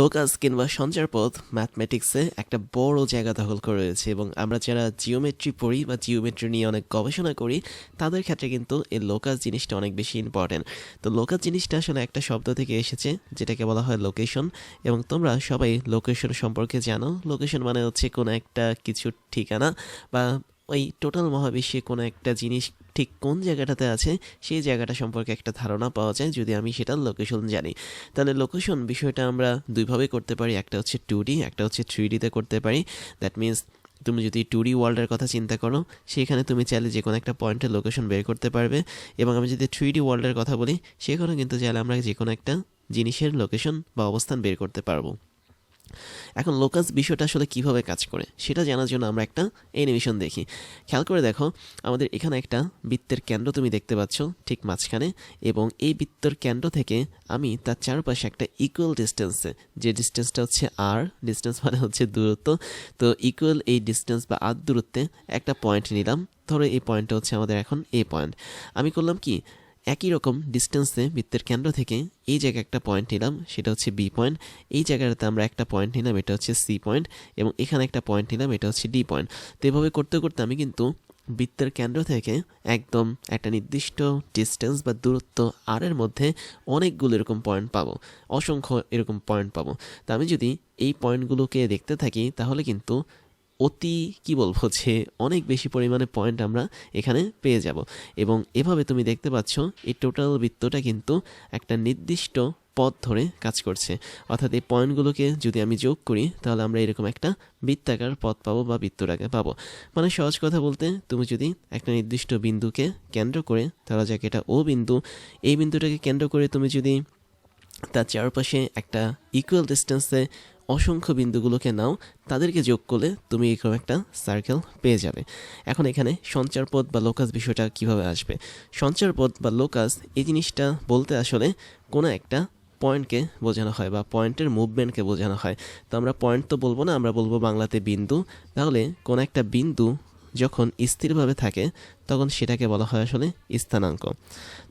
Locus কিংবা সঞ্চারপথ ম্যাথমেটিক্সে একটা বড় জায়গা দখল করে রয়েছে এবং আমরা যারা জিওমেট্রি পড়ি বা জিওমেট্রি নিয়ে অনেক গবেষণা করি, তাদের ক্ষেত্রে কিন্তু এই লোকাস জিনিসটা অনেক বেশি ইম্পর্টেন্ট তো লোকাস জিনিসটা আসলে একটা শব্দ থেকে এসেছে, যেটাকে বলা হয় লোকেশন এবং তোমরা সবাই লোকেশন সম্পর্কে জানো। লোকেশন মানে হচ্ছে কোনো একটা কিছুর ঠিকানা বা ওই টোটাল মহাবিশ্বে কোনো একটা জিনিস ঠিক কোন জায়গাটাতে আছে, সেই জায়গাটা সম্পর্কে একটা ধারণা পাওয়া যায় যদি আমি সেটার লোকেশন জানি। তাহলে লোকেশন বিষয়টা আমরা দুইভাবে করতে পারি, একটা হচ্ছে টু ডি একটা হচ্ছে থ্রি ডিতে করতে পারি। দ্যাট মিন্স তুমি যদি টু ডি ওয়ার্ল্ডের কথা চিন্তা করো, সেখানে তুমি চাইলে যে কোনো একটা পয়েন্টের লোকেশন বের করতে পারবে এবং আমি যদি থ্রি ডি ওয়ার্ল্ডের কথা বলি, সেখানেও কিন্তু চাইলে আমরা যে কোনো একটা জিনিসের লোকেশন বা অবস্থান বের করতে পারব। এখন লোকাস বিষয়টা আসলে কীভাবে কাজ করে, সেটা জানার জন্য আমরা একটা অ্যানিমেশন দেখি। খেয়াল করে দেখো, আমাদের এখানে একটা বৃত্তের কেন্দ্র তুমি দেখতে পাচ্ছ ঠিক মাঝখানে এবং এই বৃত্তের কেন্দ্র থেকে আমি তার চারপাশে একটা ইকুয়াল ডিস্টেন্সে যে ডিস্টেন্সটা হচ্ছে আর ডিস্টেন্স মানে হচ্ছে দূরত্ব, তো ইকুয়াল এই ডিস্টেন্স বা আর দূরত্বে একটা পয়েন্ট নিলাম। ধরো এই পয়েন্টটা হচ্ছে আমাদের এখন এ পয়েন্ট আমি করলাম কি একই রকম ডিস্টেন্সে বৃত্তের কেন্দ্র থেকে এই জায়গায় একটা পয়েন্ট নিলাম, সেটা হচ্ছে বি পয়েন্ট এই জায়গাটাতে আমরা একটা পয়েন্ট নিলাম, এটা হচ্ছে সি পয়েন্ট এবং এখানে একটা পয়েন্ট নিলাম, এটা হচ্ছে ডি পয়েন্ট তো এভাবে করতে করতে আমি কিন্তু বৃত্তের কেন্দ্র থেকে একদম একটা নির্দিষ্ট ডিস্টেন্স বা দূরত্ব আর এর মধ্যে অনেকগুলো এরকম পয়েন্ট পাবো, অসংখ্য এরকম পয়েন্ট পাবো। তো আমি যদি এই পয়েন্টগুলোকে দেখতে থাকি, তাহলে কিন্তু অতি, কি বলব যে, অনেক বেশি পরিমাণে পয়েন্ট আমরা এখানে পেয়ে যাব। এবং এভাবে তুমি দেখতে পাচ্ছ, এই টোটাল বৃত্তটা কিন্তু একটা নির্দিষ্ট পথ ধরে কাজ করছে। অর্থাৎ এই পয়েন্টগুলোকে যদি আমি যোগ করি, তাহলে আমরা এরকম একটা বৃত্তাকার পথ পাবো বা বৃত্তটাকে পাবো। মানে সহজ কথা বলতে, তুমি যদি একটা নির্দিষ্ট বিন্দুকে কেন্দ্র করে ধরা যাক এটা ও বিন্দু, এই বিন্দুটাকে কেন্দ্র করে তুমি যদি তার চারপাশে একটা ইকুয়াল ডিস্টেন্সে অসংখ্য বিন্দুগুলোকে নাও, তাদেরকে যোগ করলে তুমি এরকম একটা সার্কেল পেয়ে যাবে। এখন এখানে সঞ্চারপথ বা লোকাস বিষয়টা কীভাবে আসবে? সঞ্চারপথ বা লোকাস এই জিনিসটা বলতে আসলে কোনো একটা পয়েন্টকে বোঝানো হয় বা পয়েন্টের মুভমেন্টকে বোঝানো হয়। তো আমরা পয়েন্ট তো বলব না, আমরা বলব বাংলাতে বিন্দু। তাহলে কোনো একটা বিন্দু যখন স্থিরভাবে থাকে, তখন সেটাকে বলা হয় আসলে স্থানাঙ্ক।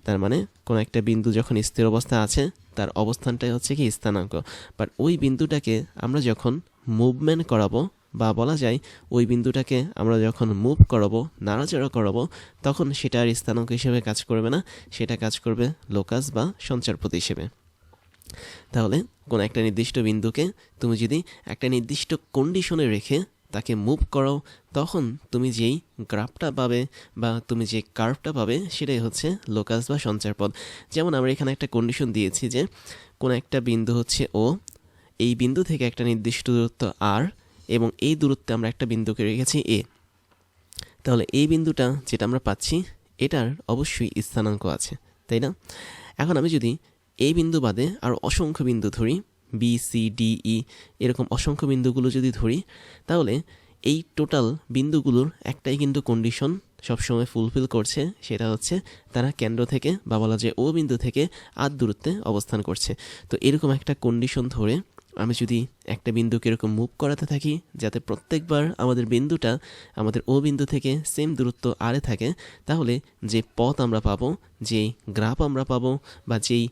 তার মানে কোনো একটা বিন্দু যখন স্থির অবস্থা আছে, তার অবস্থানটাই হচ্ছে কি স্থানাঙ্ক। বাট ওই বিন্দুটাকে আমরা যখন মুভমেন্ট করাবো, বা বলা যায়, ওই বিন্দুটাকে আমরা যখন মুভ করাবো, নাড়াচাড়া করাবো, তখন সেটা আর স্থানাঙ্ক হিসেবে কাজ করবে না, সেটা কাজ করবে লোকাস বা সঞ্চারপথ হিসেবে। তাহলে কোনো একটা নির্দিষ্ট বিন্দুকে তুমি যদি একটা নির্দিষ্ট কন্ডিশনে রেখে তাকে মুভ করো, তখন তুমি যেই গ্রাফটা পাবে বা তুমি যে কার্ভটা পাবে, সেটাই হচ্ছে লোকাস বা সঞ্চারপদ যেমন আমরা এখানে একটা কন্ডিশন দিয়েছি যে, কোনো একটা বিন্দু হচ্ছে ও এই বিন্দু থেকে একটা নির্দিষ্ট দূরত্ব আর এবং এই দূরত্বে আমরা একটা বিন্দুকে রেখেছি এ তাহলে এই বিন্দুটা যেটা আমরা পাচ্ছি, এটার অবশ্যই স্থানাঙ্ক আছে, তাই না? এখন আমি যদি এই বিন্দু বাদে আর অসংখ্য বিন্দু ধরি বি সি ডি ই এরকম অসংখ্য বিন্দুগুলো যদি ধরি, তাহলে এই টোটাল বিন্দুগুলোর একটাই কিন্তু কন্ডিশন সবসময় ফুলফিল করছে, সেটা হচ্ছে তারা কেন্দ্র থেকে বা বলা যায় ও বিন্দু থেকে আধ দূরত্বে অবস্থান করছে। তো এরকম একটা কন্ডিশন ধরে আমি যদি একটা বিন্দুকে এরকম মুভ করাতে থাকি, যাতে প্রত্যেকবার আমাদের বিন্দুটা আমাদের ও বিন্দু থেকে সেম দূরত্ব আরে থাকে, তাহলে যে পথ আমরা পাবো যেই গ্রাফ আমরা পাবো বা যেই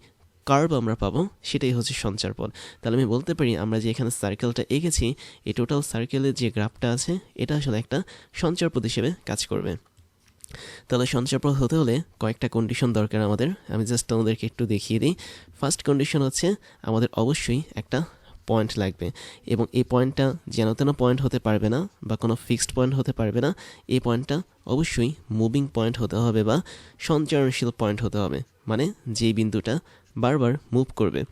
কার্ভ আমরা পাবো, সেটাই হচ্ছে সঞ্চার পথ তাহলে আমি বলতে পারি, আমরা যে এখানে সার্কেলটা এঁকেছি, এই টোটাল সার্কেলের যে গ্রাফটা আছে, এটা আসলে একটা সঞ্চার পথ হিসেবে কাজ করবে। তাহলে সঞ্চয়পথ হতে হলে কয়েকটা কন্ডিশন দরকার আমাদের। আমি জাস্ট আমাদেরকে একটু দেখিয়ে দিই। ফার্স্ট কন্ডিশন হচ্ছে, আমাদের অবশ্যই একটা পয়েন্ট লাগবে। এবং এই পয়েন্টটা যেন তেন পয়েন্ট হতে পারবে না, বা কোনো ফিক্সড পয়েন্ট হতে পারবে না, এই পয়েন্টটা অবশ্যই মুভিং পয়েন্ট হতে হবে বা সঞ্চরণশীল পয়েন্ট হতে হবে। মানে যে বিন্দুটা বারবার মুভ করবে।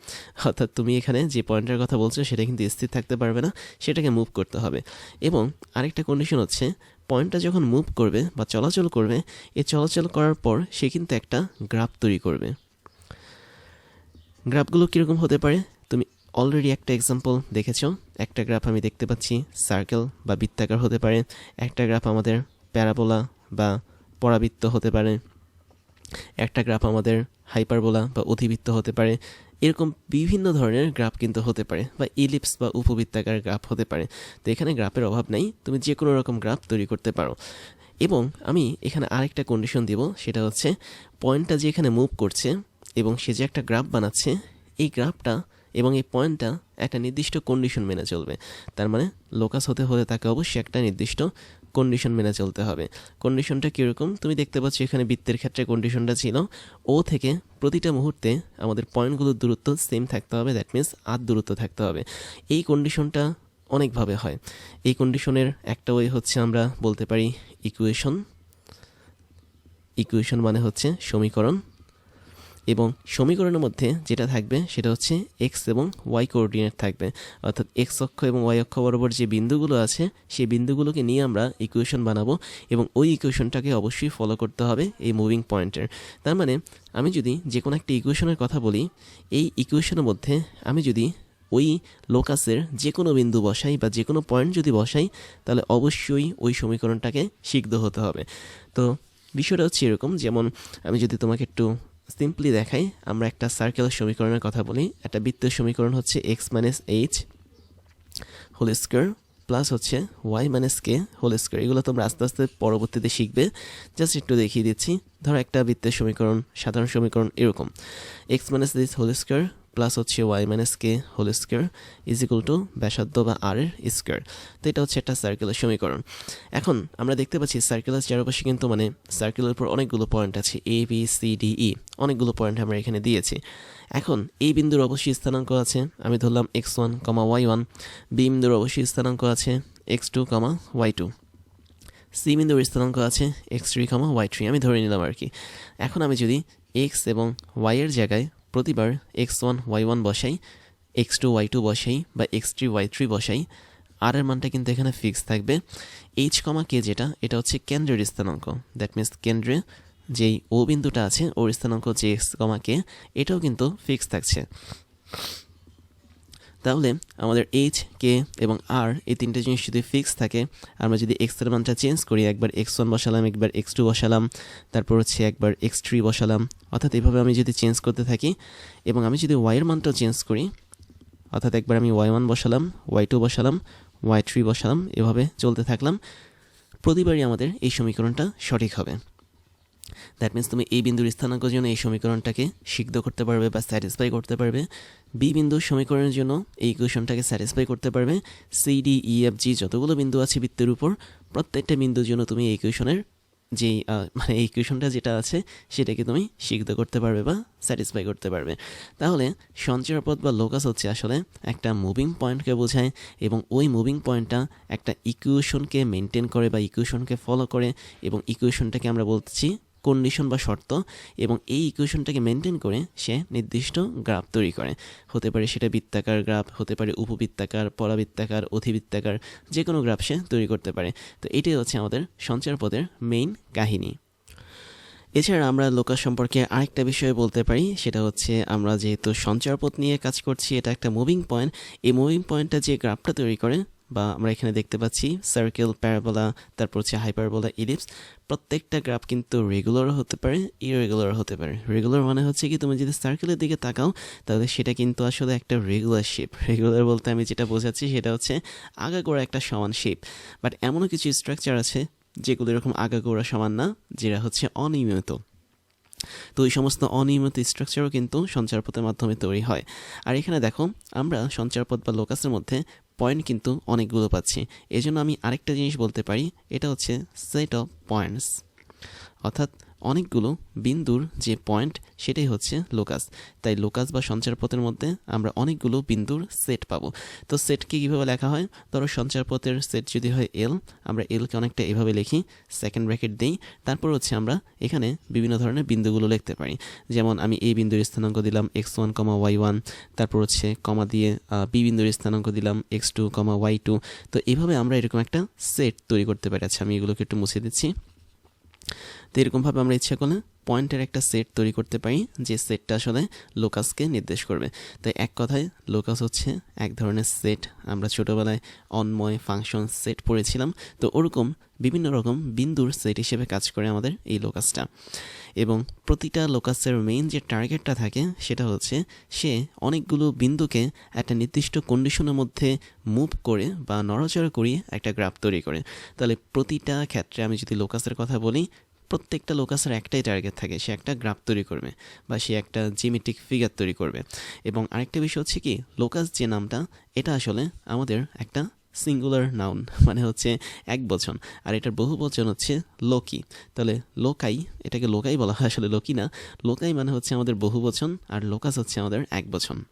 অর্থাৎ তুমি এখানে যে পয়েন্টের কথা বলছো, সেটা কিন্তু স্থির থাকতে পারবে না, সেটাকে মুভ করতে হবে। এবং আরেকটা কন্ডিশন হচ্ছে পয়েন্টটা যখন মুভ করবে বা চলাচল করবে এ চলাচল করার পর সে কিন্তু একটা গ্রাফ তৈরি করবে। গ্রাফগুলো কীরকম হতে পারে? তুমি অলরেডি একটা এক্সাম্পল দেখেছ, একটা গ্রাফ আমি দেখতে পাচ্ছি সার্কেল বা বৃত্তাকার হতে পারে, একটা গ্রাফ আমাদের প্যারাবোলা বা পরাবৃত্ত হতে পারে, একটা গ্রাফ আমাদের হাইপারবোলা বা অধিবৃত্ত হতে পারে। এরকম বিভিন্ন ধরনের গ্রাফ কিন্তু হতে পারে বা ইলিপস বা উপবৃত্তাকার গ্রাফ হতে পারে। তো এখানে গ্রাফের অভাব নেই, তুমি যে কোনো রকম গ্রাফ তৈরি করতে পারো। এবং আমি এখানে আরেকটা কন্ডিশন দিব, সেটা হচ্ছে পয়েন্টটা যে এখানে মুভ করছে এবং সে যে একটা গ্রাফ বানাচ্ছে, এই গ্রাফটা এবং এই পয়েন্টটা একটা নির্দিষ্ট কন্ডিশন মেনে চলবে। তার মানে লোকাস হতে হলে তাকে অবশ্যই একটা নির্দিষ্ট কন্ডিশন মেনে চলতে হবে। কন্ডিশনটা কীরকম? তুমি দেখতে পাচ্ছ এখানে বৃত্তের ক্ষেত্রে কন্ডিশনটা ছিল ও থেকে প্রতিটা মুহূর্তে আমাদের পয়েন্টগুলোর দূরত্ব সেম থাকতে হবে দ্যাট মিন্স আর দূরত্ব থাকতে হবে। এই কন্ডিশনটা অনেকভাবে হয়। এই কন্ডিশনের একটা ওয়ে হচ্ছে আমরা বলতে পারি ইকুয়েশন ইকুয়েশন মানে হচ্ছে সমীকরণ। এবং সমীকরণের মধ্যে যেটা থাকবে সেটা হচ্ছে এক্স এবং ওয়াই কোঅর্ডিনেট থাকবে। অর্থাৎ এক্স অক্ষ এবং ওয়াই অক্ষ বরাবর যে বিন্দুগুলো আছে, সেই বিন্দুগুলোকে নিয়ে আমরা ইকুয়েশন বানাবো এবং ওই ইকুয়েশনটাকে অবশ্যই ফলো করতে হবে এই মুভিং পয়েন্টের তার মানে আমি যদি যে কোনো একটা ইকুয়েশনের কথা বলি, এই ইকুয়েশনের মধ্যে আমি যদি ওই লোকাসের যে কোনো বিন্দু বসাই বা যে কোনো পয়েন্ট যদি বসাই, তাহলে অবশ্যই ওই সমীকরণটাকে সিদ্ধ হতে হবে। তো বিষয়টা হচ্ছে এরকম, যেমন আমি যদি তোমাকে একটু সিম্পলি দেখাই, আমরা একটা সার্কেলের সমীকরণের কথা বলি। একটা বৃত্তের সমীকরণ হচ্ছে X minus H whole square plus হচ্ছে Y minus K whole square এগুলো তোমরা আস্তে আস্তে পরবর্তীতে শিখবে। জাস্ট একটু দেখিয়ে দিচ্ছি। ধরো একটা বৃত্তের সমীকরণ, সাধারণ সমীকরণ এরকম। X minus this whole square plus হচ্ছে Y minus K whole square is equal to ব্যাসার্ধ বা আর এর স্কোয়ার তো এটা হচ্ছে একটা সার্কেলের সমীকরণ। এখন আমরা দেখতে পাচ্ছি সার্কেলের চারপাশে কিন্তু মানে সার্কেলের উপর অনেকগুলো পয়েন্ট আছে A B C D E অনেকগুলো পয়েন্ট আমরা এখানে দিয়েছি। এখন এই বিন্দুর অবশ্যই স্থানাঙ্ক আছে, আমি ধরলাম X one comma Y one B বিন্দুর অবশ্যই স্থানাঙ্ক আছে X two comma Y two C বিন্দুর স্থানাঙ্ক আছে X three comma Y three আমি ধরে নিলাম আর কি। এখন আমি যদি এক্স এবং ওয়াইয়ের জায়গায় প্রতিবার এক্স ওয়ান ওয়াই ওয়ান বসাই এক্স টু ওয়াই টু বসাই বা এক্স থ্রি ওয়াই থ্রি বসাই আর এর মানটা কিন্তু এখানে ফিক্স থাকবে। এইচ কমা কে যেটা, এটা হচ্ছে কেন্দ্রের স্থানাঙ্ক। দ্যাট মিন্স কেন্দ্রে যেই ও বিন্দুটা আছে, ওর স্থানাঙ্ক যে এক্স কমা কে এটাও কিন্তু ফিক্স থাকছে। তাহলে আমাদের এইচ কে এবং আর এই তিনটে জিনিস যদি ফিক্স থাকে, আমরা যদি এক্সের মানটা চেঞ্জ করি, একবার এক্স ওয়ান বসালাম, একবার এক্স টু বসালাম, তারপর হচ্ছে একবার এক্স থ্রি বসালাম, অর্থাৎ এভাবে আমি যদি চেঞ্জ করতে থাকি এবং আমি যদি ওয়াইয়ের মানটাও চেঞ্জ করি, অর্থাৎ একবার আমি ওয়াই ওয়ান বসালাম ওয়াই টু বসালাম ওয়াই থ্রি বসালাম, এভাবে চলতে থাকলাম, প্রতিবারই আমাদের এই সমীকরণটা সঠিক হবে। দ্যাট মিন্স তুমি এই বিন্দুর স্থানাঙ্ক জন্য এই সমীকরণটাকে সিদ্ধ করতে পারবে বা স্যাটিসফাই করতে পারবে। বি বিন্দুর সমীকরণের জন্য এই ইকুয়েশনটাকে স্যাটিসফাই করতে পারবে। C D E F G যতগুলো বিন্দু আছে বৃত্তের উপর, প্রত্যেকটা বিন্দুর জন্য তুমি এই ইকুয়েশনের যে মানে এই ইকুয়েশনটা যেটা আছে সেটাকে তুমি সিদ্ধ করতে পারবে বা স্যাটিসফাই করতে পারবে। তাহলে সঞ্চয়পথ বা লোকাস হচ্ছে আসলে একটা মুভিং পয়েন্টকে বোঝায় এবং ওই মুভিং পয়েন্টটা একটা ইকুয়েশনকে মেনটেন করে বা ইকুয়েশনকে ফলো করে এবং ইকুয়েশনটাকে আমরা বলছি কন্ডিশন বা শর্ত এবং এই ইকুয়েশনটাকে মেনটেন করে সে নির্দিষ্ট গ্রাফ তৈরি করে। হতে পারে সেটা বৃত্তাকার গ্রাফ হতে পারে উপবৃত্তাকার, পরাবৃত্তাকার, অধিবৃত্তাকার যে কোনো গ্রাফ সে তৈরি করতে পারে। তো এটাই হচ্ছে আমাদের সঞ্চারপদের মেইন কাহিনী। এছাড়া আমরা লোকাস সম্পর্কে আরেকটা বিষয় বলতে পারি, সেটা হচ্ছে আমরা যেহেতু সঞ্চারপথ নিয়ে কাজ করছি, এটা একটা মুভিং পয়েন্ট এই মুভিং পয়েন্টটা যে গ্রাফটা তৈরি করে বা আমরা এখানে দেখতে পাচ্ছি সার্কেল প্যারাবোলা তারপর হচ্ছে হাইপারবোলা ইলিপস প্রত্যেকটা গ্রাফ কিন্তু রেগুলার হতে পারে ইরেগুলার হতে পারে। রেগুলার মানে হচ্ছে কি, তুমি যদি সার্কেলের দিকে তাকাও, তাহলে সেটা কিন্তু আসলে একটা রেগুলার শেপ রেগুলার বলতে আমি যেটা বোঝাচ্ছি সেটা হচ্ছে আগাগোড়া একটা সমান শেপ বাট এমনও কিছু স্ট্রাকচার আছে যেগুলো এরকম আগাগোড়া সমান না, যেটা হচ্ছে অনিয়মিত। তো এই সমস্ত অনিয়মিত স্ট্রাকচারও কিন্তু সঞ্চারপথের মাধ্যমে তৈরি হয়। আর এখানে দেখো, আমরা সঞ্চারপথ বা লোকাসের মধ্যে পয়েন্ট কিন্তু অনেকগুলো পাচ্ছি। এজন্য আমি আরেকটা জিনিস বলতে পারি, এটা হচ্ছে সেট অফ পয়েন্টস অর্থাৎ অনেকগুলো বিন্দুর যে পয়েন্ট সেটাই হচ্ছে লোকাস তাই লোকাস বা সঞ্চারপথের মধ্যে আমরা অনেকগুলো বিন্দুর সেট পাবো। তো সেটকে কীভাবে লেখা হয়? ধরো সঞ্চারপথের সেট যদি হয় এল আমরা এলকে অনেকটা এভাবে লিখি সেকেন্ড ব্র্যাকেট দিই। তারপর হচ্ছে আমরা এখানে বিভিন্ন ধরনের বিন্দুগুলো লিখতে পারি। যেমন আমি এই বিন্দুর স্থানাঙ্ক দিলাম X one comma Y one তারপর হচ্ছে কমা দিয়ে বি বিন্দুর স্থানাঙ্ক দিলাম X two comma Y two তো এইভাবে আমরা এরকম একটা সেট তৈরি করতে পারি আচ্ছা আমি এগুলোকে একটু মুছে দিচ্ছি। তো এরকমভাবে আমরা ইচ্ছা করলে পয়েন্টের একটা সেট তৈরি করতে পারি, যে সেটটা আসলে লোকাসকে নির্দেশ করবে। তাই এক কথায়, লোকাস হচ্ছে এক ধরনের সেট। আমরা ছোটোবেলায় অন্ময় ফাংশন সেট পড়েছিলাম, তো ওরকম বিভিন্ন রকম বিন্দুর সেট হিসেবে কাজ করে আমাদের এই লোকাসটা। এবং প্রতিটা লোকাসের মেইন যে টার্গেটটা থাকে, সেটা হচ্ছে সে অনেকগুলো বিন্দুকে একটা নির্দিষ্ট কন্ডিশনের মধ্যে মুভ করে বা নড়াচড়া করিয়ে একটা গ্রাফ তৈরি করে। তাহলে প্রতিটা ক্ষেত্রে আমি যদি লোকাসের কথা বলি প্রত্যেকটা লোকাসের একটাই টার্গেট থাকে, সে একটা গ্রাফ তৈরি করবে বা সে একটা জিমেট্রিক ফিগার তৈরি করবে। এবং আরেকটা বিষয় হচ্ছে কি লোকাস যে নামটা, এটা আসলে আমাদের একটা সিঙ্গুলার নাউন মানে হচ্ছে এক বচন। আর এটার বহু বচন হচ্ছে লোকি তাহলে লোকাই এটাকে লোকাই বলা হয়, আসলে লোকি না। লোকাই মানে হচ্ছে আমাদের বহু বচন, আর লোকাস হচ্ছে আমাদের এক বচন।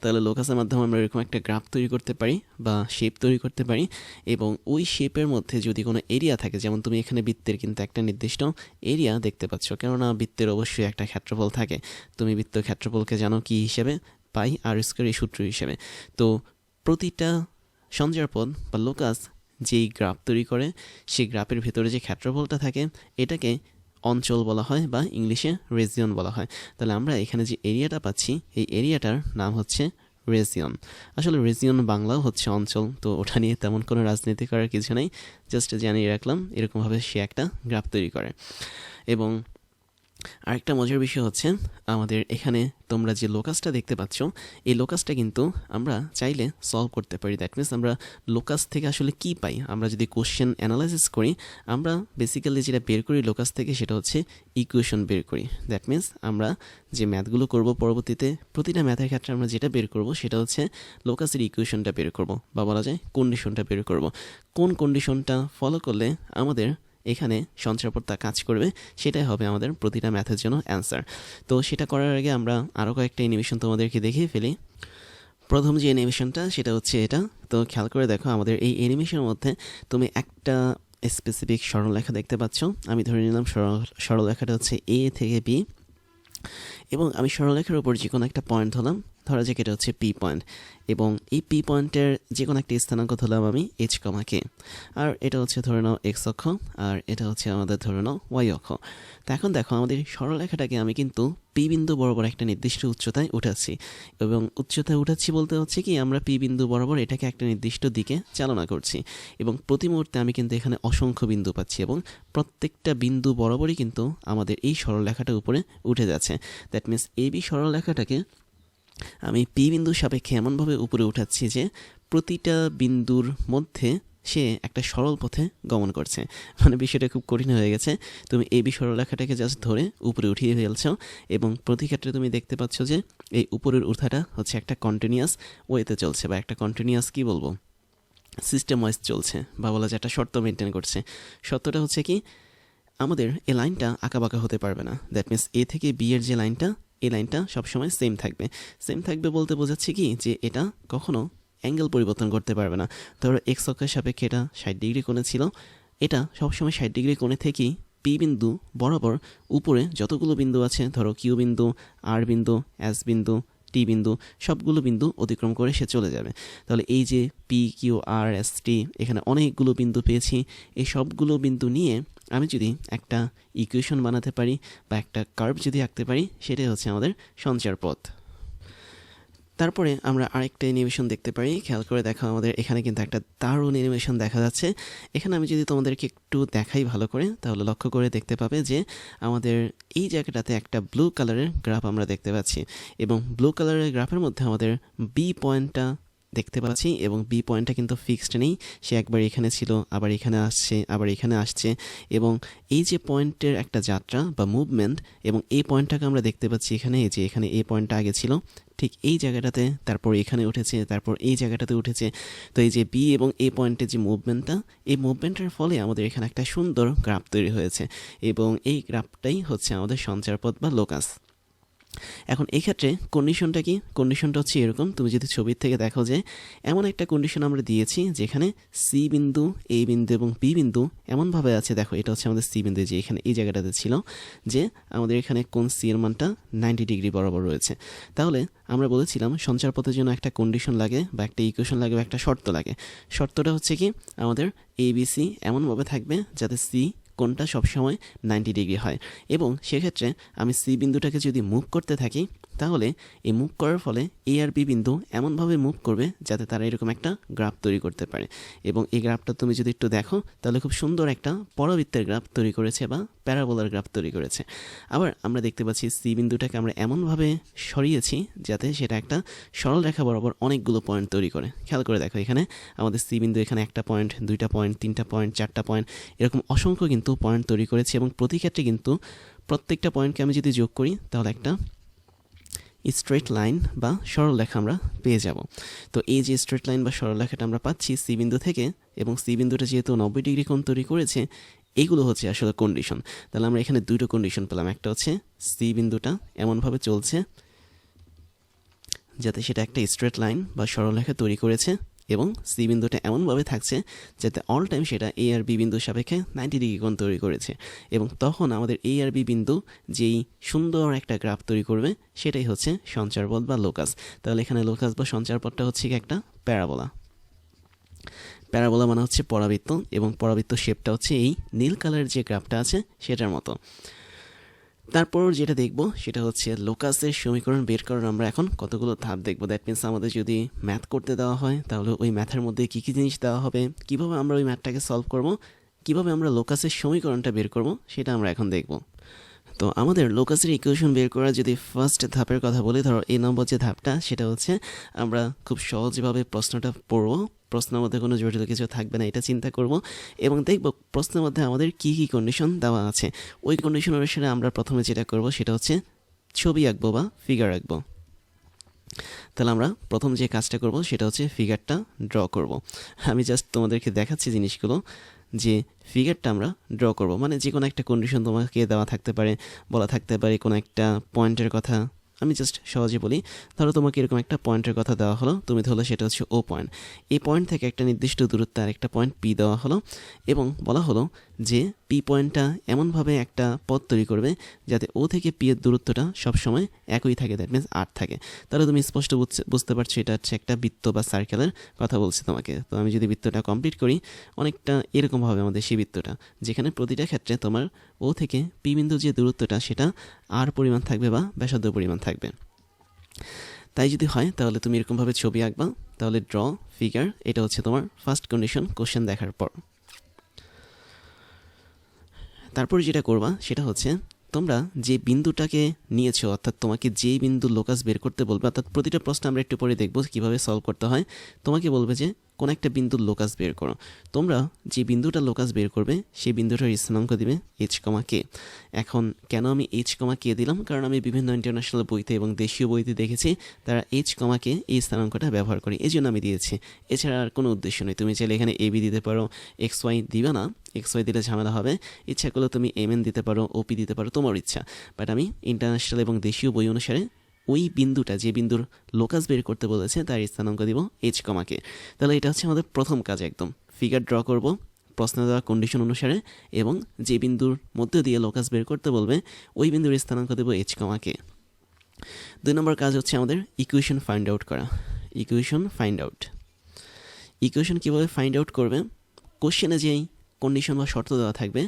তাহলে লোকাসের মাধ্যমে আমরা এরকম একটা গ্রাফ তৈরি করতে পারি বা শেপ তৈরি করতে পারি এবং ওই শেপের মধ্যে যদি কোনো এরিয়া থাকে, যেমন তুমি এখানে বৃত্তের কিন্তু একটা নির্দিষ্ট এরিয়া দেখতে পাচ্ছ। কেননা বৃত্তের অবশ্যই একটা ক্ষেত্রফল থাকে। তুমি বৃত্ত ক্ষেত্রফলকে জানো কি হিসেবে? পাই আর স্কোয়ার এই সূত্র হিসেবে। তো প্রতিটা সঞ্চারপদ বা লোকাস যেই গ্রাফ তৈরি করে, সেই গ্রাফের ভেতরে যে ক্ষেত্রফলটা থাকে, এটাকে অঞ্চল বলা হয় বা ইংলিশে রেজিয়ন বলা হয়। তাহলে আমরা এখানে যে এরিয়াটা পাচ্ছি, এই এরিয়াটার নাম হচ্ছে রেজিয়ন আসলে রেজিয়ন বাংলাও হচ্ছে অঞ্চল, তো ওটা নিয়ে তেমন কোনো রাজনীতি করার কিছু নেই। জাস্ট জানিয়ে রাখলাম, এরকমভাবে সে একটা গ্রাফ তৈরি করে। এবং আরেকটা মজার বিষয় হচ্ছে, আমাদের এখানে তোমরা যে লোকাসটা দেখতে পাচ্ছ, এই লোকাসটা কিন্তু আমরা চাইলে সলভ করতে পারি। দ্যাট মিনস আমরা লোকাস থেকে আসলে কি পাই? আমরা যদি কোশ্চেন অ্যানালাইসিস করি, আমরা বেসিক্যালি যেটা বের করি লোকাস থেকে সেটা হচ্ছে ইকুয়েশন বের করি। দ্যাট মিনস আমরা যে ম্যাথগুলো করব পরবর্তীতে, প্রতিটা ম্যাথের ক্ষেত্রে আমরা যেটা বের করব সেটা হচ্ছে লোকাসের ইকুয়েশনটা বের করব বা বলা যায় কন্ডিশনটা বের করব। কোন কন্ডিশনটা ফলো করলে আমাদের এখানে সঞ্চয়পত্তা কাজ করবে, সেটাই হবে আমাদের প্রতিটা ম্যাথের জন্য অ্যান্সার তো সেটা করার আগে আমরা আরও কয়েকটা অ্যানিমেশন তোমাদেরকে দেখিয়ে ফেলি। প্রথম যে অ্যানিমেশনটা সেটা হচ্ছে এটা। তো খেয়াল করে দেখো, আমাদের এই অ্যানিমেশনের মধ্যে তুমি একটা স্পেসিফিক সরলরেখা দেখতে পাচ্ছ। আমি ধরে নিলাম সরল, সরলরেখাটা হচ্ছে এ থেকে বি এবং আমি সরলরেখার উপর যে কোনো একটা পয়েন্ট ধরলাম। ধরা যাক এটা হচ্ছে পি পয়েন্ট এবং এই পি পয়েন্টের যে কোনো একটা স্থানাঙ্ক ধরলাম আমি এইচ কমাকে আর এটা হচ্ছে ধরে নাও এক্স অক্ষ, আর এটা হচ্ছে আমাদের ধরে নাও ওয়াই অক্ষ। তো এখন দেখো, আমাদের সরলরেখাটাকে আমি কিন্তু পি বিন্দু বরাবর একটা নির্দিষ্ট উচ্চতায় উঠাচ্ছি। এবং উচ্চতায় উঠাচ্ছি বলতে হচ্ছে কি, আমরা পি বিন্দু বরাবর এটাকে একটা নির্দিষ্ট দিকে চালনা করছি। এবং প্রতি মুহূর্তে আমি কিন্তু এখানে অসংখ্য বিন্দু পাচ্ছি এবং প্রত্যেকটা বিন্দু বরাবরই কিন্তু আমাদের এই সরলরেখাটার উপরে উঠে যাচ্ছে। দ্যাট মিনস এই বি সরলরেখাটাকে আমি পি বিন্দুর সাপেক্ষে এমনভাবে উপরে উঠাচ্ছি যে প্রতিটা বিন্দুর মধ্যে সে একটা সরল পথে গমন করছে। মানে বিষয়টা খুব কঠিন হয়ে গেছে। তুমি এই বি সরলরেখাটাকে জাস্ট ধরে উপরে উঠিয়ে ফেলছো এবং প্রতি ক্ষেত্রে তুমি দেখতে পাচ্ছ যে এই উপরের উঠাটা হচ্ছে একটা কন্টিনিউয়াস ওয়েতে চলছে বা একটা কন্টিনিউয়াস কি বলব? সিস্টেম ওয়াইজ চলছে বা বলা যায় একটা শর্ত মেনটেন করছে। শর্তটা হচ্ছে কি, আমাদের এই লাইনটা আঁকাবাঁকা হতে পারবে না। দ্যাট মিনস এ থেকে বি এর যে লাইনটা এই লাইনটা সবসময় সেম থাকবে। সেম থাকবে বলতে বোঝাচ্ছে কি? যে এটা কখনো অ্যাঙ্গেল পরিবর্তন করতে পারবে না। ধরো এক্স অক্ষের সাপেক্ষে এটা ষাট ডিগ্রি কোণে ছিল। এটা সবসময় ষাট ডিগ্রি কোণে থেকেই পি বিন্দু বরাবর উপরে যতগুলো বিন্দু আছে, ধরো কিউ বিন্দু আর বিন্দু এস বিন্দু টি বিন্দু, সবগুলো বিন্দু অতিক্রম করে সে চলে যাবে। তাহলে এই যে P Q R S T এখানে অনেকগুলো বিন্দু পেয়েছি। এই সবগুলো বিন্দু নিয়ে আমি যদি একটা ইকুয়েশন বানাতে পারি বা একটা কার্ভ যদি আঁকতে পারি, সেটাই হচ্ছে আমাদের সঞ্চার পথ। তারপরে আমরা আরেকটা অ্যানিমেশন দেখতে পারি। খেয়াল করে দেখো আমাদের এখানে কিন্তু একটা দারুণ অ্যানিমেশন দেখা যাচ্ছে। এখানে আমি যদি তোমাদেরকে একটু দেখাই ভালো করে, তাহলে লক্ষ্য করে দেখতে পাবে যে আমাদের এই জায়গাটাতে একটা ব্লু কালারের গ্রাফ আমরা দেখতে পাচ্ছি। এবং ব্লু কালারের গ্রাফের মধ্যে আমাদের বি পয়েন্টটা দেখতে পাচ্ছি এবং বি পয়েন্টটা কিন্তু ফিক্সড নেই। সে একবার এখানে ছিল, আবার এখানে আসছে, আবার এখানে আসছে এবং এই যে পয়েন্টের একটা যাত্রা বা মুভমেন্ট এবং এই পয়েন্টটাকে আমরা দেখতে পাচ্ছি এখানে, এই যে এখানে এই পয়েন্টটা আগে ছিল, ঠিক এই জায়গাটাতে, তারপর এখানে উঠেছে, তারপর এই জায়গাটাতে উঠেছে। তো এই যে বি এবং এ পয়েন্টের যে মুভমেন্টটা এই মুভমেন্টের ফলে আমাদের এখানে একটা সুন্দর গ্রাফ তৈরি হয়েছে এবং এই গ্রাফটাই হচ্ছে আমাদের সঞ্চারপথ বা লোকাস এখন এই ক্ষেত্রে কন্ডিশনটা কি? কন্ডিশনটা হচ্ছে এরকম। তুমি যদি ছবির থেকে দেখো যে, এমন একটা কন্ডিশন আমরা দিয়েছি যেখানে সি বিন্দু এ বিন্দু এবং বি বিন্দু এমনভাবে আছে। দেখো, এটা হচ্ছে আমাদের সি বিন্দু যে এখানে এই জায়গাটাতে ছিল যে আমাদের এখানে কোন সি এর মানটা নাইনটি ডিগ্রি বরাবর রয়েছে। তাহলে আমরা বলেছিলাম সঞ্চারপথের জন্য একটা কন্ডিশন লাগে বা একটা ইকুয়েশন লাগে বা একটা শর্ত লাগে। শর্তটা হচ্ছে কি? আমাদের এবিসি এমনভাবে থাকবে যাতে সি কোনটা সবসময় নাইনটি ডিগ্রি হয়। এবং সেক্ষেত্রে আমি সি বিন্দুটাকে যদি মুভ করতে থাকি তাহলে এই মুভ করার ফলে এ আর বি বিন্দু এমনভাবে মুভ করবে যাতে তারা এরকম একটা গ্রাফ তৈরি করতে পারে। এবং এই গ্রাফটা তুমি যদি একটু দেখো, তাহলে খুব সুন্দর একটা পরাবৃত্তের গ্রাফ তৈরি করেছে বা প্যারাবোলার গ্রাফ তৈরি করেছে। আবার আমরা দেখতে পাচ্ছি সি বিন্দুটাকে আমরা এমনভাবে সরিয়েছি যাতে সেটা একটা সরল রেখা বরাবর অনেকগুলো পয়েন্ট তৈরি করে। খেয়াল করে দেখো এখানে আমাদের সি বিন্দু এখানে একটা পয়েন্ট দুইটা পয়েন্ট তিনটা পয়েন্ট চারটা পয়েন্ট এরকম অসংখ্য কিন্তু পয়েন্ট তৈরি করেছে এবং প্রতি ক্ষেত্রে কিন্তু প্রত্যেকটা পয়েন্টকে আমি যদি যোগ করি, তাহলে একটা স্ট্রেট লাইন বা সরলরেখা আমরা পেয়ে যাব। তো এই যে স্ট্রেট লাইন বা সরলরেখাটা আমরা পাচ্ছি সি বিন্দু থেকে এবং সি বিন্দুটা যেহেতু নব্বই ডিগ্রি কোণ তৈরি করেছে, এগুলো হচ্ছে আসলে কন্ডিশন তাহলে আমরা এখানে দুটো কন্ডিশন পেলাম। একটা হচ্ছে সি বিন্দুটা এমনভাবে চলছে যাতে সেটা একটা স্ট্রেট লাইন বা সরলরেখা তৈরি করেছে। এবং সি বিন্দুটা এমনভাবে থাকছে যাতে অল টাইম সেটা এ আর বি বিন্দুর সাপেক্ষে নাইনটি ডিগ্রি কোণ তৈরি করেছে। এবং তখন আমাদের এ আর বি বিন্দু যেই সুন্দর একটা গ্রাফ তৈরি করবে, সেটাই হচ্ছে সঞ্চারপথ বা লোকাস তাহলে এখানে লোকাস বা সঞ্চারপথটা হচ্ছে একটা প্যারাবোলা। প্যারাবোলা মানে হচ্ছে পরাবৃত্ত এবং পরাবৃত্ত শেপটা হচ্ছে এই নীল কালারের যে গ্রাফটা আছে, সেটার মতো। তারপর যেটা দেখব সেটা হচ্ছে লোকাসের সমীকরণ বের করার আমরা এখন কতগুলো ধাপ দেখব। দ্যাট মিনস আমাদের যদি ম্যাথ করতে দেওয়া হয়, তাহলে ওই ম্যাথের মধ্যে কী কী জিনিস দেওয়া হবে, কীভাবে আমরা ওই ম্যাথটাকে সলভ করব, কীভাবে আমরা লোকাসের সমীকরণটা বের করব, সেটা আমরা এখন দেখব। তো আমাদের লোকাসের ইকুয়েশন বের করার যদি ফার্স্ট ধাপের কথা বলি, ধরো এই নম্বর যে ধাপটা, সেটা হচ্ছে আমরা খুব সহজভাবে প্রশ্নটা পড়ব। প্রশ্নের মধ্যে কোনো জটিল কিছু থাকবে না, এটা চিন্তা করব। এবং দেখব প্রশ্নের মধ্যে আমাদের কি কি কন্ডিশন দেওয়া আছে। ওই কন্ডিশন অনুসারে আমরা প্রথমে যেটা করব সেটা হচ্ছে ছবি আঁকবো বা ফিগার আঁকবো। তাহলে আমরা প্রথম যে কাজটা করব সেটা হচ্ছে ফিগারটা ড্র করব। আমি জাস্ট তোমাদেরকে দেখাচ্ছি জিনিসগুলো যে ফিগারটা আমরা ড্র করব। মানে যে কোনো একটা কন্ডিশন তোমাকে দেওয়া থাকতে পারে, বলা থাকতে পারে কোনো একটা পয়েন্টের কথা। আমি জাস্ট সহজে বলি, ধরো তোমাকে এরকম একটা পয়েন্টের কথা দেওয়া হলো, তুমি ধরো সেটা হচ্ছে ও পয়েন্ট এই পয়েন্ট থেকে একটা নির্দিষ্ট দূরত্বে আর একটা পয়েন্ট পি দেওয়া হলো এবং বলা হলো যে পি পয়েন্টটা এমনভাবে একটা পথ তৈরি করবে যাতে ও থেকে পি এর দূরত্বটা সবসময় একই থাকে দ্যাট মিনস আট থাকে। তাহলে তুমি স্পষ্ট বুঝতে পারছ এটা হচ্ছে একটা বৃত্ত বা সার্কেলের কথা বলছি তোমাকে। তো আমি যদি বৃত্তটা কমপ্লিট করি, অনেকটা এরকম আমাদের সেই বৃত্তটা, যেখানে প্রতিটা ক্ষেত্রে তোমার ও থেকে পি বিন্দু যে দূরত্বটা, সেটা আর পরিমাণ থাকবে বা ব্যাসার্ধ পরিমাণ থাকবে তাই যদি হয়, তাহলে তুমি এরকমভাবে ছবি আঁকবা, তাহলে ড্র ফিগার এটা হচ্ছে তোমার ফার্স্ট কন্ডিশন কোশ্চেন দেখার পর। তারপর যেটা করবা, সেটা হচ্ছে তোমরা যে বিন্দুটাকে নিয়েছো, অর্থাৎ তোমাকে যেই বিন্দু লোকাস বের করতে বলবে, অর্থাৎ প্রতিটা প্রশ্ন আমরা একটু পরে দেখব কীভাবে সলভ করতে হয়, তোমাকে বলবে যে কোন একটা বিন্দুর লোকাস বের করো। তোমরা যে বিন্দুটা লোকাস বের করবে, সেই বিন্দুটার স্থানাঙ্ক দিবে এইচ কমা কে এখন কেন আমি এইচ কমা কে দিলাম? কারণ আমি বিভিন্ন ইন্টারন্যাশনাল বইতে এবং দেশীয় বইতে দেখেছি, তারা এইচ কমাকে এই স্থানাঙ্কটা ব্যবহার করে। এই জন্য আমি দিয়েছি। এছাড়া আর কোনো উদ্দেশ্য নেই। তুমি চাইলে এখানে এবি দিতে পারো এক্স ওয়াই দিবে না। এক্স ওয়াই দিলে ঝামেলা হবে। ইচ্ছা করলে তুমি এম এন দিতে পারো ওপি দিতে পারো তোমার ইচ্ছা। বাট আমি ইন্টারন্যাশনাল এবং দেশীয় বই অনুসারে ওই বিন্দুটা, যে বিন্দুর লোকাস বের করতে বলেছে, তার স্থানাঙ্ক দিব এইচ কমাকে তাহলে এটা হচ্ছে আমাদের প্রথম কাজ একদম। ফিগার ড্র করব, প্রশ্ন দেওয়া কন্ডিশন অনুসারে, এবং যে বিন্দুর মধ্যে দিয়ে লোকাস বের করতে বলবে, ওই বিন্দুর স্থানাঙ্ক দেবো এইচ কমাকে দুই নম্বর কাজ হচ্ছে আমাদের ইকুয়েশন ফাইন্ড আউট করা। ইকুয়েশন ফাইন্ড আউট ইকুয়েশন কীভাবে ফাইন্ড আউট করবে? কোশ্চেনে যেই কন্ডিশন বা শর্ত দেওয়া থাকবে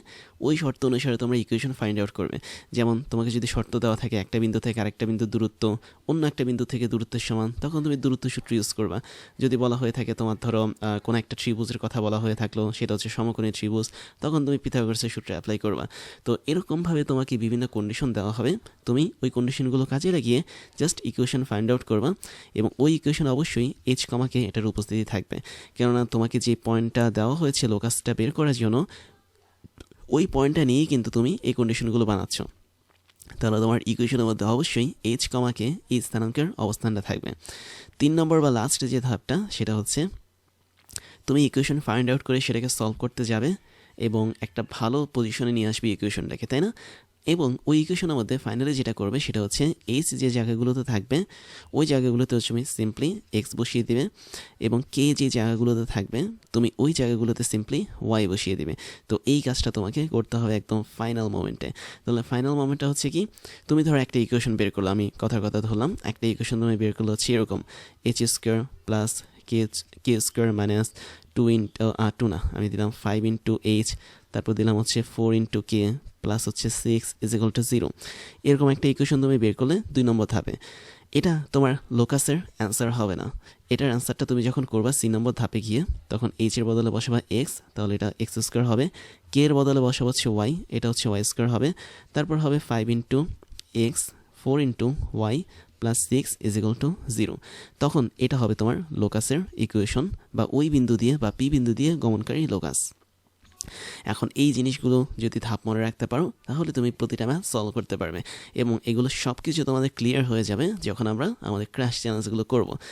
ওই শর্ত অনুসারে তোমরা ইকুয়েশন ফাইন্ড আউট করবে। যেমন তোমাকে যদি শর্ত দেওয়া থাকে একটা বিন্দু থেকে আরেকটা বিন্দুর দূরত্ব, অন্য একটা বিন্দু থেকে দূরত্বের সমান, তখন তুমি দূরত্ব সূত্র ইউজ করবা। যদি বলা হয়ে থাকে তোমার ধরো কোনো একটা ত্রিভুজের কথা বলা হয়ে থাকল, সেটা হচ্ছে সমকোণী ত্রিভুজ, তখন তুমি পিথাগোরাসের সূত্র অ্যাপ্লাই করবা। তো এরকমভাবে তোমাকে বিভিন্ন কন্ডিশন দেওয়া হবে। তুমি ওই কন্ডিশনগুলো কাজে লাগিয়ে জাস্ট ইকুয়েশন ফাইন্ড আউট করবা এবং ওই ইকুয়েশন অবশ্যই এইচ কমাকে এটার উপস্থিতি থাকবে। কেননা তোমাকে যে পয়েন্টটা দেওয়া হয়েছে লোকাসটা বের করার জন্য ওই পয়েন্টটা নিয়েই কিন্তু তুমি এই কন্ডিশনগুলো বানাচ্ছ। তাহলে তোমার ইকুয়েশনের মধ্যে অবশ্যই এইচ কমাকে এই স্থানাঙ্কের অবস্থানটা থাকবে। তিন নম্বর বা লাস্ট যে ধাপটা, সেটা হচ্ছে তুমি ইকুয়েশন ফাইন্ড আউট করে সেটাকে সলভ করতে যাবে এবং একটা ভালো পজিশনে নিয়ে আসবে ইকুয়েশনটাকে তাই না? এবং ওই ইকুয়েশনের মধ্যে ফাইনালি যেটা করবে সেটা হচ্ছে এইচ যে জায়গাগুলোতে থাকবে, ওই জায়গাগুলোতে তুমি সিম্পলি এক্স বসিয়ে দিবে এবং কে যে জায়গাগুলোতে থাকবে, তুমি ওই জায়গাগুলোতে সিম্পলি ওয়াই বসিয়ে দিবে। তো এই কাজটা তোমাকে করতে হবে একদম ফাইনাল মোমেন্টে তাহলে ফাইনাল মোমেন্টটা হচ্ছে কি, তুমি ধরো একটা ইকুয়েশন বের করল, আমি কথার কথা ধরলাম, একটা ইকুয়েশন তুমি বের করল হচ্ছে এরকম H square plus K K square minus two into two না, আমি দিলাম ফাইভ ইন্টু এইচ তারপর দিলাম হচ্ছে ফোর ইন্টু কে প্লাস হচ্ছে six is equal to zero এরকম একটা ইকুয়েশন তুমি বের করলে দুই নম্বর ধাপে। এটা তোমার লোকাসের অ্যান্সার হবে না। এটার অ্যান্সারটা তুমি যখন করবা সি নম্বর ধাপে গিয়ে, তখন এইচ এর বদলে বসাবা এক্স তাহলে এটা এক্স স্কোয়ার হবে। কে এর বদলে বসাবো হচ্ছে ওয়াই এটা হচ্ছে ওয়াই স্কোয়ার হবে। তারপর হবে five into X four into Y plus six is equal to zero তখন এটা হবে তোমার লোকাসের ইকুয়েশন বা ওই বিন্দু দিয়ে, বা পি বিন্দু দিয়ে গমনকারী লোকাস এখন এই জিনিসগুলো যদি ধাপ মনে রাখতে পারো, তাহলে তুমি প্রতিটা ম্যাথ সলভ করতে পারবে। এবং এগুলো সব কিছু তোমাদের ক্লিয়ার হয়ে যাবে যখন আমরা আমাদের ক্র্যাশ চ্যালেঞ্জগুলো করব।